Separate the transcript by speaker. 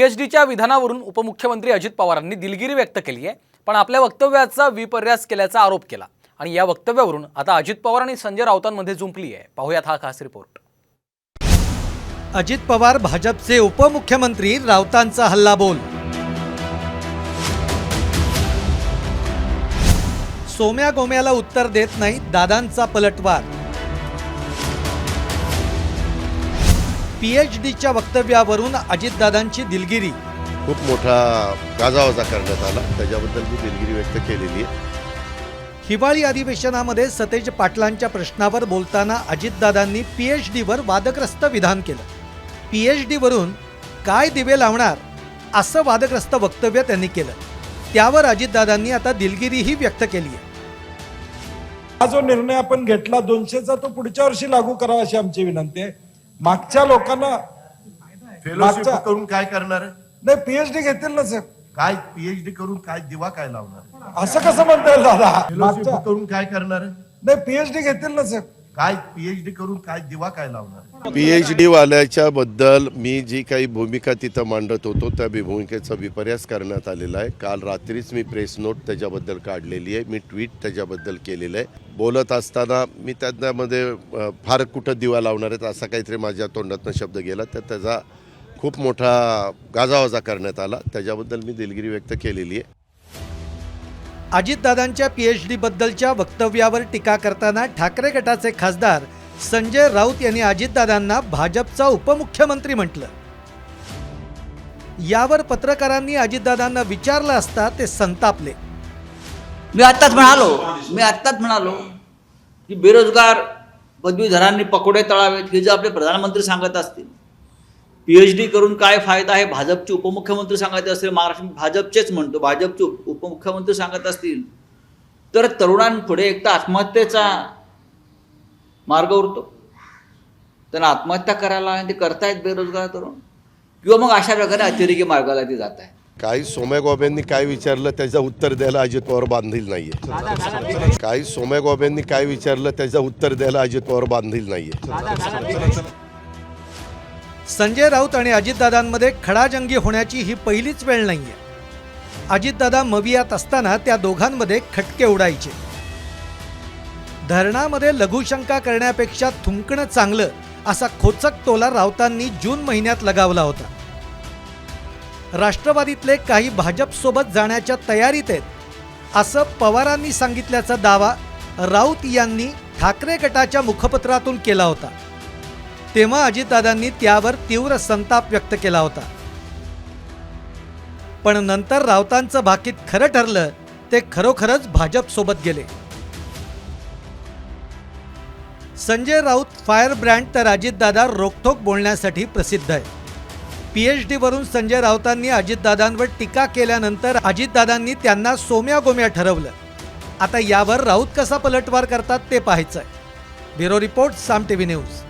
Speaker 1: H डीच्या विधानावरून उपमुख्यमंत्री अजित पवारांनी दिलगिरी व्यक्त केली आहे पण आपल्या वक्तव्याचा विपर्यास केल्याचा आरोप केला. आणि या वक्तव्यावरून आता अजित पवार आणि संजय राऊतांमध्ये जुंपली आहे. पाहूयात हा खास रिपोर्ट.
Speaker 2: अजित पवार भाजपचे उपमुख्यमंत्री राऊतांचा हल्लाबोल सोम्या गोम्याला उत्तर देत नाही दादांचा पलटवार. पीएच डीच्या वक्तव्यावरून अजितदादांची दिलगिरी.
Speaker 3: खूप मोठा गाजावाजा करण्यात आला. त्याच्याबद्दल मी दिलगिरी व्यक्त केलेली आहे.
Speaker 2: हिवाळी अधिवेशनामध्ये सतेज पाटलांच्या प्रश्नावर बोलताना अजितदादांनी पीएच डीवर वादग्रस्त विधान केलं. पीएच डीवरून काय दिवे लावणार? असं वादग्रस्त वक्तव्य त्यांनी केलं. त्यावर अजितदादांनी आता दिलगिरीही व्यक्त केली आहे.
Speaker 4: हा जो निर्णय आपण घेतला दोनशेचा तो पुढच्या वर्षी लागू करावा अशी आमची विनंती आहे. मागच्या लोकांना
Speaker 5: फेलोशिप
Speaker 4: मागच्या-
Speaker 5: करून काय करणार आहे?
Speaker 4: नाही पीएचडी घेतील ना साहेब
Speaker 5: काय पीएचडी करून काय दिवा काय लावणार
Speaker 4: असं कसं म्हणता येईल दादा
Speaker 5: फेलोशिप
Speaker 4: मागच्या
Speaker 5: करून काय करणार आहे?
Speaker 4: नाही पीएचडी घेतील ना साहेब
Speaker 5: काय पीएचडी करून काय दिवा काय लावणार?
Speaker 3: पी एच वाल्याच्या बद्दल मी जी काही भूमिका तिथं मांडत होतो त्या भूमिकेचा विपर्यास करण्यात आलेला आहे. काल रात्रीच मी प्रेस नोट त्याच्याबद्दल काढलेली आहे. मी ट्विट त्याच्याबद्दल केलेलं आहे. बोलत असताना मी त्यामध्ये फार कुठं दिवा लावणार आहेत असा काहीतरी माझ्या तोंडातनं शब्द गेला. तर त्याचा खूप मोठा गाजावाजा करण्यात आला. त्याच्याबद्दल मी दिलगिरी व्यक्त केलेली आहे.
Speaker 2: अजितदादांच्या पीएच डी बद्दलच्या वक्तव्यावर टीका करताना ठाकरे गटाचे खासदार संजय राऊत यांनी अजितदादांना भाजपचा उपमुख्यमंत्री म्हटलं. यावर पत्रकारांनी अजितदादांना विचारलं असता ते संतापले.
Speaker 6: मी आत्ताच म्हणालो मी आत्ताच म्हणालो की बेरोजगार पदवीधरांनी पकोडे तळावेत हे जे आपले प्रधानमंत्री सांगत असतील पी एच डी करून काय फायदा आहे? भाजपचे उपमुख्यमंत्री सांगायचे असतील महाराष्ट्र भाजपचेच म्हणतो भाजपचे उपमुख्यमंत्री सांगत असतील. तर तरुणांपुढे एक तर आत्महत्येचा मार्ग उरतो. त्यांना आत्महत्या करायला आणि ते करतायत बेरोजगार तरुण. किंवा मग अशा प्रकारे अतिरेकी मार्गाला ते जात आहे
Speaker 3: काही सोम्या गोब्यांनी काय विचारलं त्याचं उत्तर द्यायला अजित पवार बांधील नाहीये. काही सोम्या गोब्यांनी काय विचारलं त्याचं उत्तर द्यायला अजित पवार बांधील नाहीये.
Speaker 2: संजय राऊत आणि अजितदादांमध्ये खडाजंगी होण्याची ही पहिलीच वेळ नाही आहे अजितदादा मवियात असताना त्या दोघांमध्ये खटके उडायचे. धरणामध्ये लघुशंका करण्यापेक्षा थुंकणं चांगलं असा खोचक टोला राऊतांनी जून महिन्यात लगावला होता. राष्ट्रवादीतले काही भाजपसोबत जाण्याच्या तयारीत आहेत असं पवारांनी सांगितल्याचा दावा राऊत यांनी ठाकरे गटाच्या मुखपत्रातून केला होता. तेव्हा अजितदादांनी त्यावर तीव्र संताप व्यक्त केला होता. पण नंतर राऊतांचं भाकीत खरं ठरलं ते खरोखरच भाजपसोबत गेले. संजय राऊत फायर ब्रँड तर अजितदादा रोखोक बोलण्यासाठी प्रसिद्ध आहे. पी एच डीवरून संजय राऊतांनी अजितदादांवर टीका केल्यानंतर अजितदादांनी त्यांना सोम्या गोम्या ठरवलं. आता यावर राऊत कसा पलटवार करतात ते पाहायचं आहे bureau report Saam T V news.